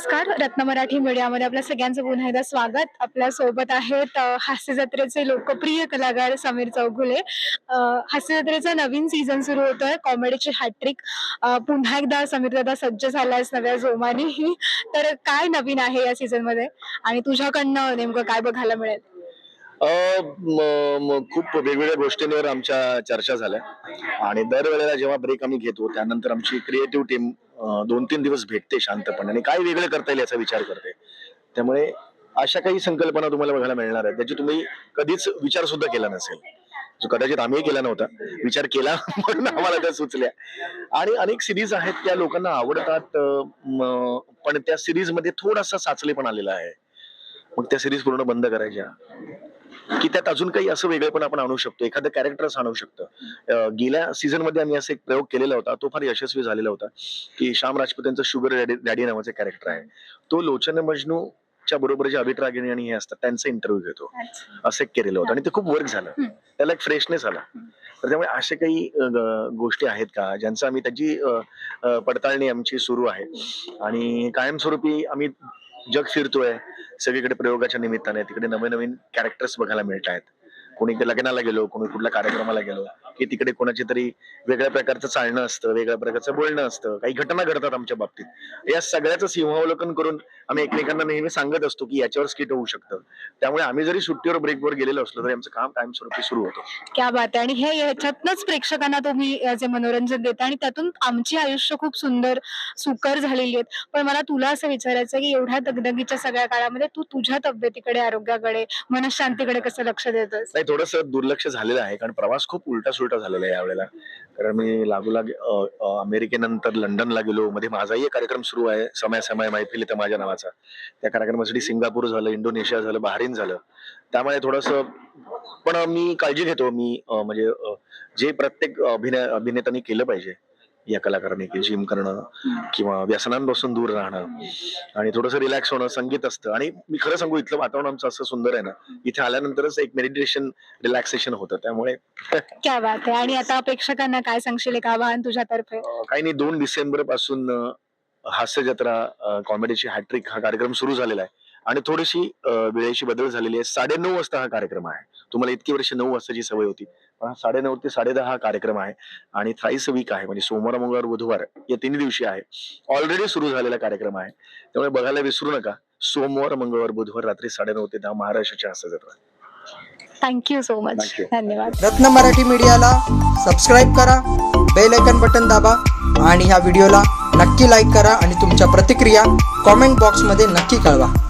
नमस्कार. रत्न मराठी मीडियामध्ये आपल्या सगळ्यांचं पुन्हा एकदा स्वागत. आपल्यासोबत आहेत हास्य जत्रेचे लोकप्रिय कलाकार समीर चौगुले. हास्य जत्रेचा नवीन सीझन सुरू होतोय. कॉमेडीची हॅट्रिक पुन्हा एकदा समीर दादा सज्ज झालाय नव्या जोमाने तर काय नवीन आहे या सीझनमध्ये? आणि तुझ्याकडनं नेमकं काय बघायला मिळेल? खूप वेगवेगळ्या गोष्टींवर आमच्या चर्चा झाल्या. आणि दरवेळेला जेव्हा ब्रेक आम्ही घेतो त्यानंतर आमची क्रिएटिव्ह टीम दोन तीन दिवस भेटते शांतपणे आणि काय वेगळं करता येईल याचा विचार करते. त्यामुळे अशा काही संकल्पना तुम्हाला बघायला मिळणार आहेत त्याची तुम्ही कधीच विचार सुद्धा केला नसेल. जो कदाचित आम्ही केला नव्हता विचार केला म्हणून आम्हाला त्या सुचल्या. आणि अनेक सिरीज आहेत त्या लोकांना आवडतात पण त्या सिरीजमध्ये थोडासा साचले पण आलेला आहे. मग त्या सिरीज पूर्ण बंद करायच्या. की त्यात अजून काही असं वेगळं पण आपण आणू शकतो. एखादं कॅरेक्टरच आणू शकतो. गेल्या सीझनमध्ये आम्ही असा एक प्रयोग केलेला होता. तो फार यशस्वी झालेला होता की श्याम राजपूत यांचं शुगर डॅडी नावाचं कॅरेक्टर आहे. तो लोचन मजनूच्या बरोबर जे अभित रागिणी आणि हे असतात त्यांचा इंटरव्ह्यू घेतो. असं एक केलेलं होतं. आणि ते खूप वर्क झालं. त्याला एक फ्रेशनेस आला. तर त्यामुळे असे काही गोष्टी आहेत का? ज्यांचं आम्ही त्याची पडताळणी आमची सुरू आहे. आणि कायमस्वरूपी आम्ही जग फिरतोय. सगळीकडे प्रयोगाच्या निमित्ताने तिकडे नवीन नवीन कॅरेक्टर्स बघायला मिळत आहेत कोणी लग्नाला गेलो कोणी कुठल्या कार्यक्रमाला गेलो की तिकडे कोणाची तरी वेगळ्या प्रकारचं चालणं असतं वेगळ्या प्रकारचं बोलणं असतं काही घटना घडतात आमच्या बाबतीत. या सगळ्याचं सिंहावलोकन करून आम्ही एकमेकांना नेहमी सांगत असतो की याच्यावर स्किट होऊ शकतं. त्यामुळे आम्ही जरी सुट्टीवर ब्रेकवर गेलेलो असलो तरी आमचं काम कायमस्वरूपी सुरू होतं. क्या बात आहे. आणि हे याच्यातनच प्रेक्षकांना तुम्ही जे मनोरंजन देता आणि त्यातून आमची आयुष्य खूप सुंदर सुकर झालेली आहेत. पण मला तुला असं विचारायचं की एवढ्या दगदगीच्या सगळ्या काळामध्ये तू तुझ्या तब्येतीकडे आरोग्याकडे मनशांतीकडे कसं लक्ष देतोस? थोडस दुर्लक्ष झालेलं आहे कारण प्रवास खूप उलटा सुलटा झालेला आहे यावेळेला. कारण मी लागोलाग अमेरिकेनंतर लंडनला गेलो मध्ये माझाही एक कार्यक्रम सुरू आहे समय समय मैफिल तर माझ्या नावाचा. त्या कार्यक्रमासाठी सिंगापूर झालं इंडोनेशिया झालं बहारीन झालं. त्यामुळे थोडस पण मी काळजी घेतो मी म्हणजे जे प्रत्येक अभिनय अभिनेत्यांनी केलं पाहिजे. या कलाकारांनी की जिम करणं किंवा व्यसनांपासून दूर राहणं. आणि थोडंसं रिलॅक्स होणं संगीत असतं. आणि मी खरं सांगू इथलं वातावरण आमचं असं सुंदर आहे ना इथे आल्यानंतरच एक मेडिटेशन रिलॅक्सेशन होतं. त्यामुळे क्या बात आहे. आणि आता प्रेक्षकांना काय सांगशील एक आवाहन तुझ्यातर्फे? काही नाही. दोन डिसेंबरपासून हास्य जत्रा कॉमेडीची हॅट्रिक हा कार्यक्रम सुरू झालेला आहे. आणि थोडीशी अं, वेळेची बदल झालेली आहे. साडेनऊ वाजता हा कार्यक्रम आहे. तुम्हाला इतकी वर्ष नऊ वाजताची सवय होती. पण हा साडेनऊ ते साडेदहा हा कार्यक्रम आहे. आणि थ्राईस वीक आहे. म्हणजे सोमवार मंगळवार बुधवार या तिन्ही दिवशी आहे. ऑलरेडी सुरू झालेला कार्यक्रम आहे. त्यामुळे बघायला विसरू नका. सोमवार मंगळवार बुधवार रात्री साडेनऊ ते दहा महाराष्ट्राची हास्य जत्रा थँक्यू सो मच. धन्यवाद. रत्न मराठी मीडियाला सबस्क्राईब करा बेल आयकन बटन दाबा आणि ह्या व्हिडिओला नक्की लाईक करा आणि तुमच्या प्रतिक्रिया कॉमेंट बॉक्समध्ये नक्की कळवा.